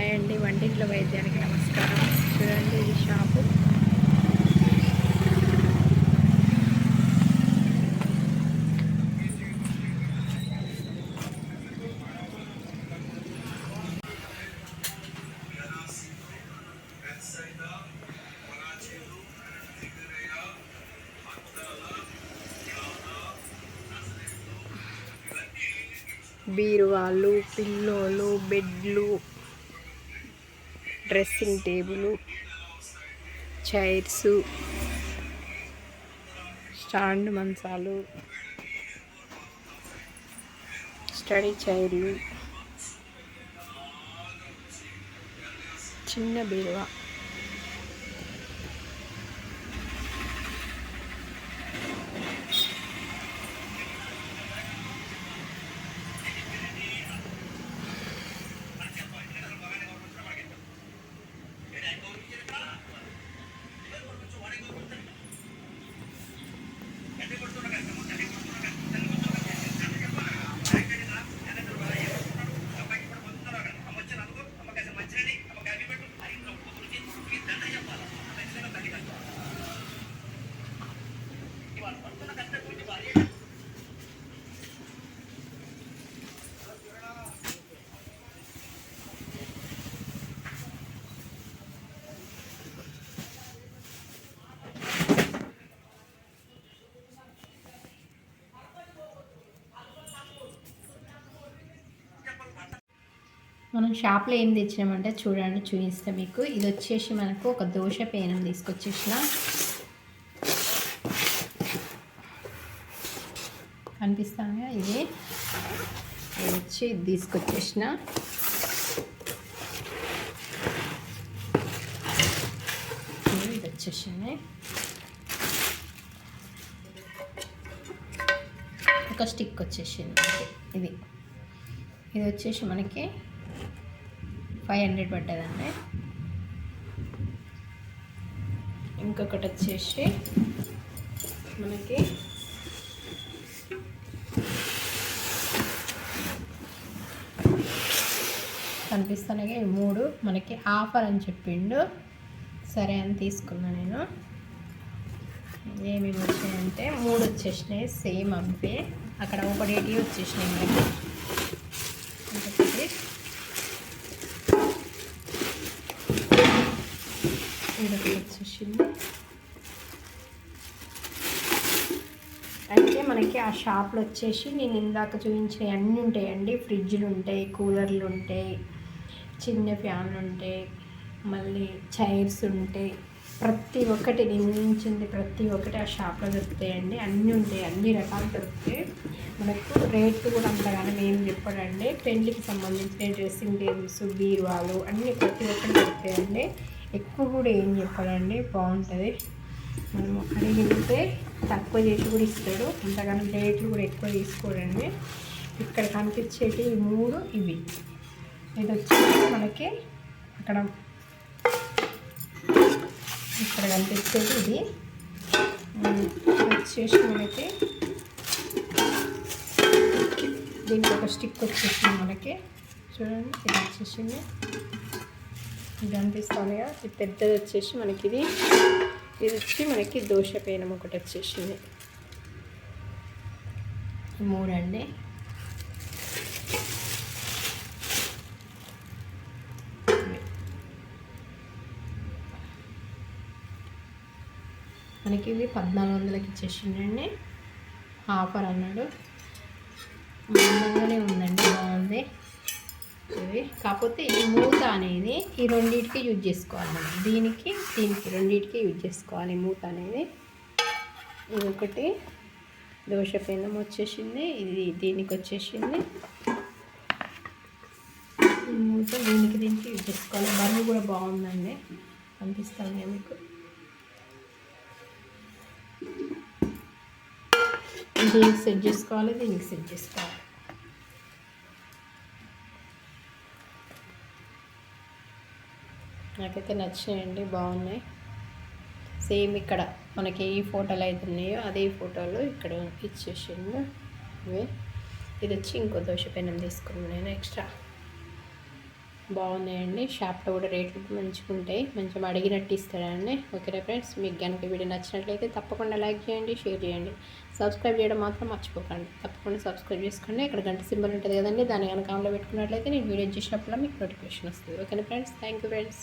Hi అండి వంటింట్లో వైద్యానికి నమస్కారం. చూడండి ఇది షాపు. బీరువాళ్ళు పిల్లోలు బెడ్లు డ్రెస్సింగ్ టేబుల్ చైర్స్ స్టాండ్ మంచాలు స్టడీ చైర్లు చిన్న బీరువా. మనం షాప్లో ఏం తెచ్చినామంటే చూడండి చూపిస్తాం మీకు. ఇది వచ్చేసి మనకు ఒక దోశ పేనం తీసుకొచ్చేసిన. కనిపిస్తాను ఇది? ఇది వచ్చి ఇది తీసుకొచ్చేసిన. ఇది వచ్చేసింది. ఒక స్టిక్ వచ్చేసింది. ఇది. ఇది వచ్చేసి మనకి ఫైవ్ హండ్రెడ్ పడ్డదండి. ఇంకొకటి వచ్చేసి మనకి కనిపిస్తున్నాయి ఈ మూడు. మనకి ఆఫర్ అని చెప్పిండు. సరే అని తీసుకున్నా నేను. ఏమేమి వచ్చాయంటే మూడు వచ్చేసినాయి సేమ్ అవే. అక్కడ ఒకటి వచ్చేసినాయి మనకి. ఇంకొకటి. ఇంకొకటి వచ్చేసింది అయితే మనకి ఆ షాప్లో వచ్చేసి నేను ఇందాక చూపించిన అన్నీ ఉంటాయండి. ఫ్రిడ్జ్లు ఉంటాయి కూలర్లు ఉంటాయి చిన్న ఫ్యాన్లు ఉంటాయి మళ్ళీ చైర్స్ ఉంటాయి. ప్రతి ఒక్కటి నిర్మించింది ప్రతి ఒక్కటి ఆ షాప్లో దొరుకుతాయండి. అన్నీ ఉంటాయి అన్ని రకాలు దొరుకుతాయి. మనకు రేట్లు కూడా అంతగానో ఏం చెప్పడండి. పెళ్ళికి సంబంధించిన డ్రెస్సింగ్ టేబుల్స్ బీరువాలు అన్నీ ప్రతి ఒక్కటి దొరుకుతాయండి. ఎక్కువ కూడా ఏం చెప్పడండి బాగుంటుంది. మనము అడిగితే తక్కువ చేసి కూడా ఇస్తాడు. అంతగానో రేట్లు కూడా ఎక్కువ తీసుకోడండి. ఇక్కడ కనిపించేటి ఈ మూడు ఇవి. ఇది వచ్చేసి మనకి అక్కడ ఇక్కడ కనిపించేది ఇది వచ్చేసి మనకి దీనికి ఒక స్టిక్ వచ్చేసింది మనకి. చూడండి ఇది వచ్చేసింది. ఇది కదా. ఇది పెద్దది వచ్చేసి మనకి ఇది. ఇది వచ్చి మనకి దోశ పేనం ఒకటి వచ్చేసింది. మూడండి మనకి ఇవి పద్నాలుగు వందలకి ఇచ్చేసిండండి ఆఫర్ అన్నాడు. అందంగానే ఉందండి బాగుంది. ఇవి కాకపోతే ఈ మూత అనేది ఈ రెండింటికి యూజ్ చేసుకోవాలి మనం. దీనికి దీనికి రెండింటికి యూజ్ చేసుకోవాలి మూత అనేది. ఇది ఒకటి దోశ పెనం వచ్చేసింది. ఇది దీనికి వచ్చేసింది. ఈ మూత దీనికి దీనికి యూజ్ చేసుకోవాలి. బరువు కూడా బాగుందండి. అనిపిస్తుంది మీకు? దీనికి సెట్ చేసుకోవాలి దీనికి సెట్ చేసుకోవాలి. నాకైతే నచ్చినాయండి బాగున్నాయి. సేమ్ ఇక్కడ మనకి ఏ ఫోటోలు అయితే ఉన్నాయో అదే ఫోటోలు ఇక్కడ ఇచ్చేసిండు. ఇవి. ఇది వచ్చి ఇంకో దోశ పెనం తీసుకున్నాను నేను ఎక్స్ట్రా. బాగున్నాయండి. షాప్లో కూడా రేట్లు మంచిగా ఉంటాయి. మంచిగా అడిగినట్టు ఇస్తాడండి. ఓకేనా ఫ్రెండ్స్? మీకు కనుక వీడియో నచ్చినట్లయితే తప్పకుండా లైక్ చేయండి షేర్ చేయండి. సబ్స్క్రైబ్ చేయడం మాత్రం మర్చిపోకండి. తప్పకుండా సబ్స్క్రైబ్ చేసుకోండి. ఇక్కడ గంట సింబల్ ఉంటుంది కదండి దాన్ని కనుక ఆన్లో పెట్టుకున్నట్లయితే నేను వీడియో చేసినప్పుడు మీకు నోటిఫికేషన్ వస్తుంది. ఓకేనా ఫ్రెండ్స్? Thank you friends.